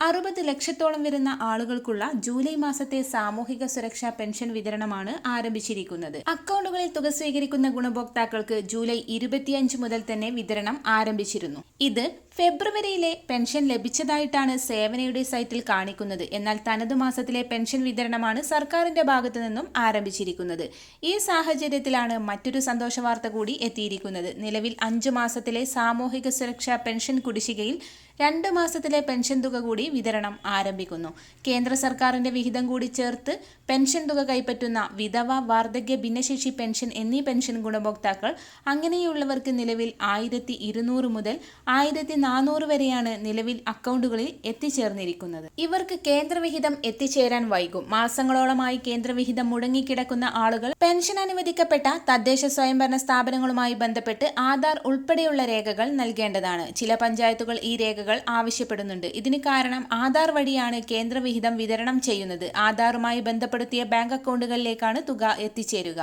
അറുപത് ലക്ഷത്തോളം വരുന്ന ആളുകൾക്കുള്ള ജൂലൈ മാസത്തെ സാമൂഹിക സുരക്ഷാ പെൻഷൻ വിതരണമാണ് ആരംഭിച്ചിരിക്കുന്നത്. അക്കൗണ്ടുകളിൽ തുക സ്വീകരിക്കുന്ന ഗുണഭോക്താക്കൾക്ക് ജൂലൈ ഇരുപത്തിയഞ്ച് മുതൽ തന്നെ വിതരണം ആരംഭിച്ചിരുന്നു. ഇത് ഫെബ്രുവരിയിലെ പെൻഷൻ ലഭിച്ചതായിട്ടാണ് സേവനയുടെ സൈറ്റിൽ കാണിക്കുന്നത്. എന്നാൽ തനത് മാസത്തിലെ പെൻഷൻ വിതരണമാണ് സർക്കാരിന്റെ ഭാഗത്തു നിന്നും ആരംഭിച്ചിരിക്കുന്നത്. ഈ സാഹചര്യത്തിലാണ് മറ്റൊരു സന്തോഷ വാർത്ത കൂടി എത്തിയിരിക്കുന്നത്. നിലവിൽ അഞ്ചു മാസത്തിലെ സാമൂഹിക സുരക്ഷാ പെൻഷൻ കുടിശ്ശികയിൽ രണ്ട് മാസത്തിലെ പെൻഷൻ തുക കൂടി വിതരണം ആരംഭിക്കുന്നു. കേന്ദ്ര സർക്കാരിന്റെ വിഹിതം കൂടി ചേർത്ത് പെൻഷൻ തുക കൈപ്പറ്റുന്ന വിധവ വാർദ്ധക്യ ഭിന്നശേഷി പെൻഷൻ എന്നീ പെൻഷൻ ഗുണഭോക്താക്കൾ അങ്ങനെയുള്ളവർക്ക് നിലവിൽ ആയിരത്തി ഇരുന്നൂറ് മുതൽ ആയിരത്തി നാനൂറ് വരെയാണ് നിലവിൽ അക്കൗണ്ടുകളിൽ എത്തിച്ചേർന്നിരിക്കുന്നത്. ഇവർക്ക് കേന്ദ്രവിഹിതം എത്തിച്ചേരാൻ വൈകും. മാസങ്ങളോളമായി കേന്ദ്രവിഹിതം മുടങ്ങിക്കിടക്കുന്ന ആളുകൾ പെൻഷൻ അനുവദിക്കപ്പെട്ട തദ്ദേശ സ്വയംഭരണ സ്ഥാപനങ്ങളുമായി ബന്ധപ്പെട്ട് ആധാർ ഉൾപ്പെടെയുള്ള രേഖകൾ നൽകേണ്ടതാണ്. ചില പഞ്ചായത്തുകൾ ഈ രേഖകൾ ആവശ്യപ്പെടുന്നുണ്ട്. ഇതിന് കാരണം ആധാർ വഴിയാണ് കേന്ദ്രവിഹിതം വിതരണം ചെയ്യുന്നത്. ആധാറുമായി ബന്ധപ്പെടുത്തിയ ബാങ്ക് അക്കൗണ്ടുകളിലേക്കാണ് തുക എത്തിച്ചേരുക.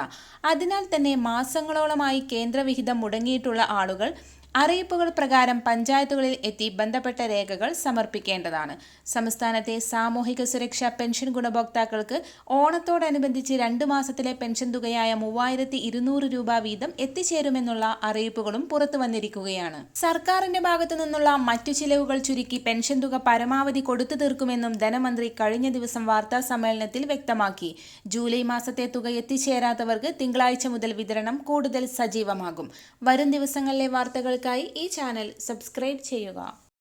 അതിനാൽ തന്നെ മാസങ്ങളോളമായി കേന്ദ്രവിഹിതം മുടങ്ങിയിട്ടുള്ള ആളുകൾ അറിയിപ്പുകൾ പ്രകാരം പഞ്ചായത്തുകളിൽ എത്തി ബന്ധപ്പെട്ട രേഖകൾ സമർപ്പിക്കേണ്ടതാണ്. സംസ്ഥാനത്തെ സാമൂഹിക സുരക്ഷാ പെൻഷൻ ഗുണഭോക്താക്കൾക്ക് ഓണത്തോടനുബന്ധിച്ച് രണ്ടു മാസത്തിലെ പെൻഷൻ തുകയായ മൂവായിരത്തി ഇരുന്നൂറ് രൂപ വീതം എത്തിച്ചേരുമെന്നുള്ള അറിയിപ്പുകളും പുറത്തു വന്നിരിക്കുകയാണ്. സർക്കാരിന്റെ ഭാഗത്തു നിന്നുള്ള മറ്റു ചിലവുകൾ ചുരുക്കി പെൻഷൻ തുക പരമാവധി കൊടുത്തു തീർക്കുമെന്നും ധനമന്ത്രി കഴിഞ്ഞ ദിവസം വാർത്താ സമ്മേളനത്തിൽ വ്യക്തമാക്കി. ജൂലൈ മാസത്തെ തുക എത്തിച്ചേരാത്തവർക്ക് തിങ്കളാഴ്ച മുതൽ വിതരണം കൂടുതൽ സജീവമാകും. വരും ദിവസങ്ങളിലെ വാർത്തകൾ വാർത്തകൾക്കായി ഈ ചാനൽ സബ്സ്ക്രൈബ് ചെയ്യുക.